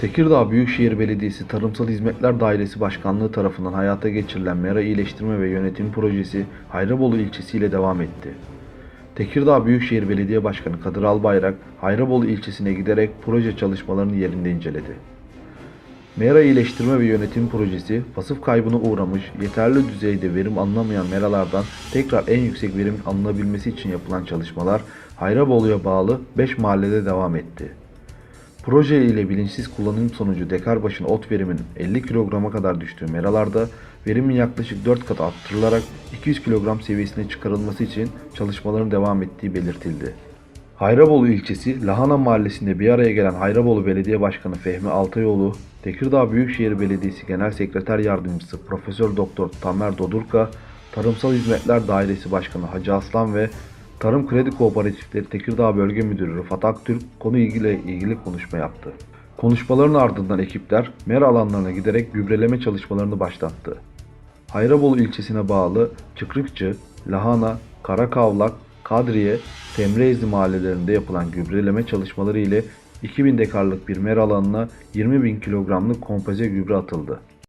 Tekirdağ Büyükşehir Belediyesi Tarımsal Hizmetler Dairesi Başkanlığı tarafından hayata geçirilen Mera İyileştirme ve Yönetim Projesi Hayrabolu ilçesi ile devam etti. Tekirdağ Büyükşehir Belediye Başkanı Kadir Albayrak, Hayrabolu ilçesine giderek proje çalışmalarını yerinde inceledi. Mera İyileştirme ve Yönetim Projesi, pasif kaybına uğramış, yeterli düzeyde verim alınamayan meralardan tekrar en yüksek verim alınabilmesi için yapılan çalışmalar Hayrabolu'ya bağlı 5 mahallede devam etti. Proje ile bilinçsiz kullanım sonucu dekar başına ot veriminin 50 kilograma kadar düştüğü meralarda verimin yaklaşık 4 kat arttırılarak 200 kilogram seviyesine çıkarılması için çalışmaların devam ettiği belirtildi. Hayrabolu ilçesi Lahana Mahallesi'nde bir araya gelen Hayrabolu Belediye Başkanı Fehmi Altayoğlu, Tekirdağ Büyükşehir Belediyesi Genel Sekreter Yardımcısı Profesör Doktor Tamer Dodurka, Tarımsal Hizmetler Dairesi Başkanı Hacı Aslan ve Tarım Kredi Kooperatifleri Tekirdağ Bölge Müdürü Rıfat Aktürk konu ilgili konuşma yaptı. Konuşmaların ardından ekipler mera alanlarına giderek gübreleme çalışmalarını başlattı. Hayrabolu ilçesine bağlı Çıkrıkçı, Lahana, Karakavlak, Kadriye, Temreizli mahallelerinde yapılan gübreleme çalışmaları ile 2000 dekarlık bir mera alanına 20 bin kilogramlık kompoze gübre atıldı.